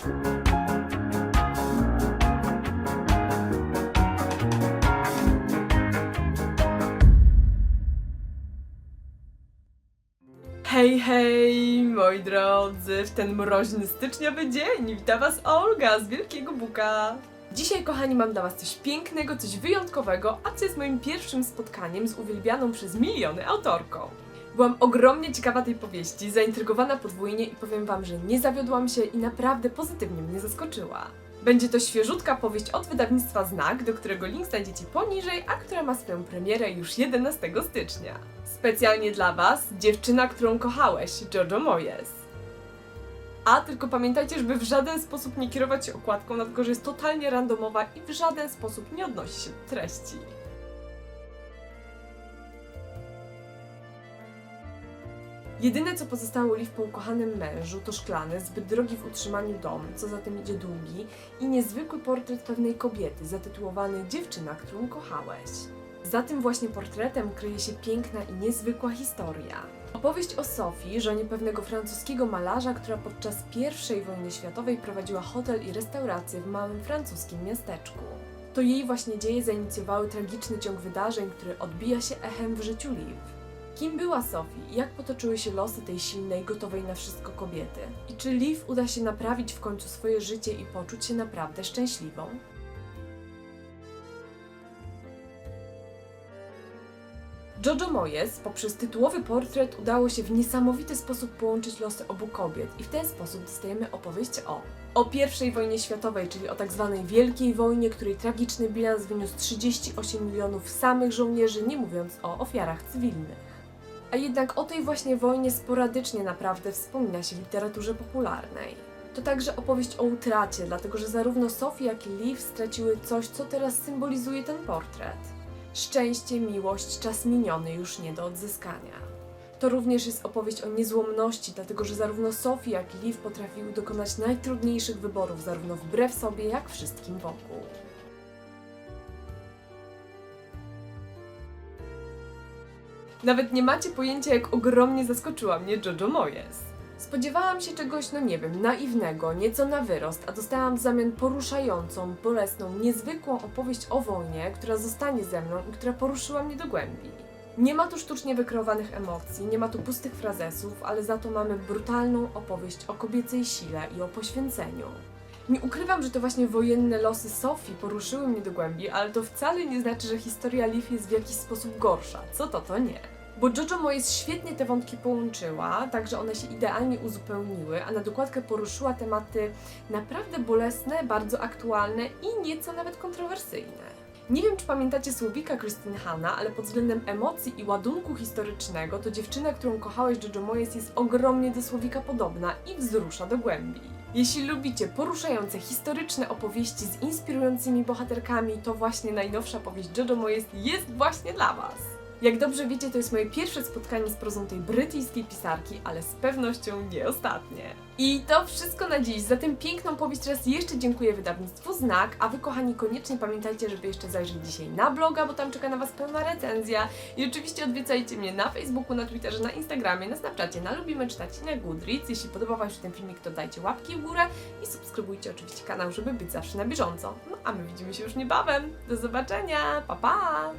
Hej, hej, moi drodzy, w ten mroźny styczniowy dzień wita Was Olga z Wielkiego Buka. Dzisiaj, kochani, mam dla Was coś pięknego, coś wyjątkowego, a co jest moim pierwszym spotkaniem z uwielbianą przez miliony autorką. Byłam ogromnie ciekawa tej powieści, zaintrygowana podwójnie i powiem Wam, że nie zawiodłam się i naprawdę pozytywnie mnie zaskoczyła. Będzie to świeżutka powieść od wydawnictwa Znak, do którego link znajdziecie poniżej, a która ma swoją premierę już 11 stycznia. Specjalnie dla Was, dziewczyna, którą kochałeś, Jojo Moyes. A tylko pamiętajcie, żeby w żaden sposób nie kierować się okładką, dlatego że jest totalnie randomowa i w żaden sposób nie odnosi się do treści. Jedyne, co pozostało Liv po ukochanym mężu, to szklany, zbyt drogi w utrzymaniu dom, co za tym idzie długi, i niezwykły portret pewnej kobiety, zatytułowany Dziewczyna, którą kochałeś. Za tym właśnie portretem kryje się piękna i niezwykła historia. Opowieść o Sofii, żonie pewnego francuskiego malarza, która podczas I wojny światowej prowadziła hotel i restaurację w małym francuskim miasteczku. To jej właśnie dzieje zainicjowały tragiczny ciąg wydarzeń, który odbija się echem w życiu Liv. Kim była Sophie i jak potoczyły się losy tej silnej, gotowej na wszystko kobiety? I czy Liv uda się naprawić w końcu swoje życie i poczuć się naprawdę szczęśliwą? Jojo Moyes poprzez tytułowy portret udało się w niesamowity sposób połączyć losy obu kobiet i w ten sposób dostajemy opowieść o o I wojnie światowej, czyli o tak zwanej Wielkiej Wojnie, której tragiczny bilans wyniósł 38 milionów samych żołnierzy, nie mówiąc o ofiarach cywilnych. A jednak o tej właśnie wojnie sporadycznie naprawdę wspomina się w literaturze popularnej. To także opowieść o utracie, dlatego że zarówno Sophie, jak i Liv straciły coś, co teraz symbolizuje ten portret. Szczęście, miłość, czas miniony już nie do odzyskania. To również jest opowieść o niezłomności, dlatego że zarówno Sophie, jak i Liv potrafiły dokonać najtrudniejszych wyborów, zarówno wbrew sobie, jak wszystkim wokół. Nawet nie macie pojęcia, jak ogromnie zaskoczyła mnie Jojo Moyes. Spodziewałam się czegoś, no nie wiem, naiwnego, nieco na wyrost, a dostałam w zamian poruszającą, bolesną, niezwykłą opowieść o wojnie, która zostanie ze mną i która poruszyła mnie do głębi. Nie ma tu sztucznie wykreowanych emocji, nie ma tu pustych frazesów, ale za to mamy brutalną opowieść o kobiecej sile i o poświęceniu. Nie ukrywam, że to właśnie wojenne losy Sofii poruszyły mnie do głębi, ale to wcale nie znaczy, że historia Liv jest w jakiś sposób gorsza. Co to, to nie. Bo Jojo Moyes świetnie te wątki połączyła, tak że one się idealnie uzupełniły, a na dokładkę poruszyła tematy naprawdę bolesne, bardzo aktualne i nieco nawet kontrowersyjne. Nie wiem, czy pamiętacie słowika Christine Hanna, ale pod względem emocji i ładunku historycznego to dziewczyna, którą kochałeś Jojo Moyes jest ogromnie do słowika podobna i wzrusza do głębi. Jeśli lubicie poruszające historyczne opowieści z inspirującymi bohaterkami, to właśnie najnowsza powieść Jojo Moyes jest właśnie dla Was. Jak dobrze wiecie, to jest moje pierwsze spotkanie z prozą tej brytyjskiej pisarki, ale z pewnością nie ostatnie. I to wszystko na dziś. Za tę piękną powieść raz jeszcze dziękuję wydawnictwu Znak, a Wy kochani koniecznie pamiętajcie, żeby jeszcze zajrzeć dzisiaj na bloga, bo tam czeka na Was pełna recenzja. I oczywiście odwiedzajcie mnie na Facebooku, na Twitterze, na Instagramie, na Snapchacie, na Lubimy Czytać i na Goodreads. Jeśli podoba Wam się ten filmik, to dajcie łapki w górę i subskrybujcie oczywiście kanał, żeby być zawsze na bieżąco. No a my widzimy się już niebawem. Do zobaczenia, pa pa!